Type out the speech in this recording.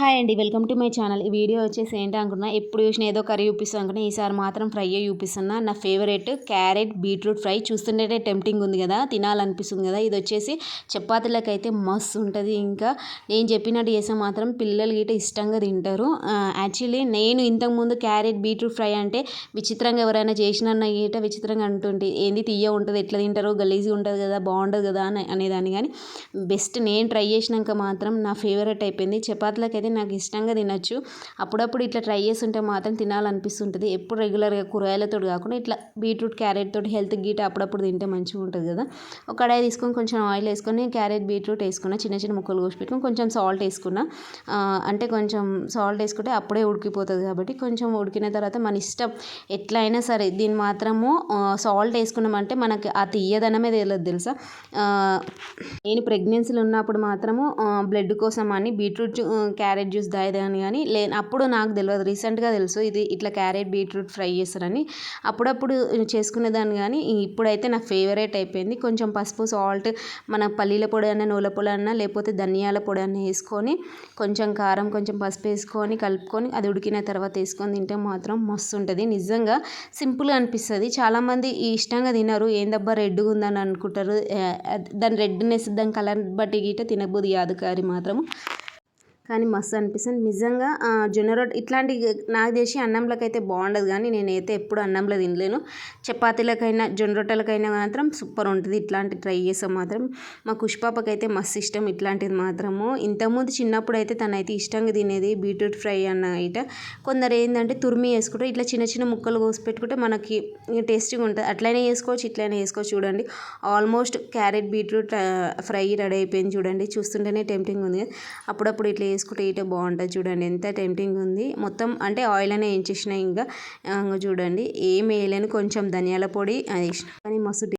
Hi అండి welcome to my channel. ఈ video వచ్చేసి ఏంటి అనుకున్నా ఎప్పుడు చూసిన ఏదో కర్రీ చూపిస్తాను అనుకున్నా ఈసారి మాత్రం ఫ్రై చూపిస్తున్నా. నా ఫేవరెట్ క్యారెట్ బీట్రూట్ ఫ్రై. చూస్తుంటే టెంప్టింగ్ ఉంది కదా తినాలనిపిస్తుంది కదా. ఇది వచ్చేసి చపాతీలకైతే మస్తు ఉంటుంది ఇంకా. నేను చెప్పినట్టు చేస్తే మాత్రం పిల్లలు గిట్ట ఇష్టంగా తింటారు. యాక్చువల్లీ నేను ఇంతకుముందు క్యారెట్ బీట్రూట్ ఫ్రై అంటే విచిత్రంగా ఎవరైనా చేసిన గిట విచిత్రంగా అంటుంటే ఏంది తీయ ఉంటుంది ఎట్లా తింటారో? గలీజీ ఉంటుంది కదా బాగుంటుంది కదా అని అనేదాన్ని. కానీ బెస్ట్ నేను ట్రై చేసినాక మాత్రం నా ఫేవరెట్ అయిపోయింది. చపాతీలకైతే అయితే నాకు ఇష్టంగా తినచ్చు. అప్పుడప్పుడు ఇట్లా ట్రై చేస్తుంటే మాత్రం తినాలనిపిస్తుంటుంది. ఎప్పుడు రెగ్యులర్గా కూరగాయలతో కాకుండా ఇట్లా బీట్రూట్ క్యారెట్ తోటి హెల్త్ గీట అప్పుడప్పుడు తింటే మంచిగా ఉంటుంది కదా. ఒక కడాయి తీసుకొని కొంచెం ఆయిల్ వేసుకొని క్యారెట్ బీట్రూట్ వేసుకున్న చిన్న చిన్న ముక్కలు కోసి పెట్టుకొని కొంచెం సాల్ట్ వేసుకున్న అంటే కొంచెం సాల్ట్ వేసుకుంటే అప్పుడే ఉడికిపోతుంది కాబట్టి కొంచెం ఉడికిన తర్వాత మన ఇష్టం ఎట్లయినా సరే దీన్ని మాత్రము సాల్ట్ వేసుకున్నామంటే మనకి ఆ తీయదనమే తెలియదు తెలుసా? నేను ప్రెగ్నెన్సీలో ఉన్నప్పుడు మాత్రము బ్లడ్ కోసం అని బీట్రూట్ క్యారెట్ జ్యూస్ తాగేదాన్ని కానీ లే అప్పుడు నాకు తెలియదు రీసెంట్గా తెలుసు ఇది ఇట్లా క్యారెట్ బీట్రూట్ ఫ్రై చేస్తారని. అప్పుడప్పుడు చేసుకునేదాన్ని కానీ ఇప్పుడైతే నా ఫేవరెట్ అయిపోయింది. కొంచెం పసుపు సాల్ట్ మన పల్లీల పొడి అన్న నూల పొడి అన్న లేకపోతే ధనియాల పొడి అన్న వేసుకొని కొంచెం కారం కొంచెం పసుపు వేసుకొని కలుపుకొని అది ఉడికిన తర్వాత వేసుకొని తింటే మాత్రం మస్తు ఉంటుంది నిజంగా సింపుల్గా అనిపిస్తుంది. చాలామంది ఇష్టంగా తినరు. ఏందబ్బా రెడ్గా ఉందని అనుకుంటారు. దాని రెడ్నెస్ దాని కలర్ బట్టి గిట్ట తినబోదు కాదు కర్రీ మాత్రం. కానీ మస్తు అనిపిస్తుంది. నిజంగా జొన్న రొట్టె ఇట్లాంటి నాకు తెలిసి అన్నంలోకి అయితే బాగుండదు కానీ నేనైతే ఎప్పుడు అన్నంలో తినలేను. చపాతీలకైనా జొన్న రొట్టెలకైనా మాత్రం సూపర్ ఉంటుంది. ఇట్లాంటి ట్రై చేసాం మాత్రం మా కుష్పాపకి అయితే మస్తు ఇష్టం ఇట్లాంటిది మాత్రము. ఇంతకుముందు చిన్నప్పుడు అయితే తనైతే ఇష్టంగా తినేది బీట్రూట్ ఫ్రై అన్న ఇట కొందరు ఏంటంటే తురిమి వేసుకుంటే ఇట్లా చిన్న చిన్న ముక్కలు కోసి పెట్టుకుంటే మనకి టేస్టీగా ఉంటుంది. అట్లనే వేసుకోవచ్చు ఇట్లనే వేసుకోవచ్చు చూడండి. Almost carrot beetroot fry ready అయిపోయింది చూడండి. చూస్తుంటేనే టెంప్టింగ్ ఉంది. అప్పుడప్పుడు ఇట్లా వేసుకుంటే ఇటు బాగుంటుంది చూడండి. ఎంత టెంప్టింగ్ ఉంది. మొత్తం అంటే ఆయిల్ అనే వేయించేసిన ఇంకా చూడండి. ఏం వేయలేని. కొంచెం ధనియాల పొడి అది కానీ మస్తు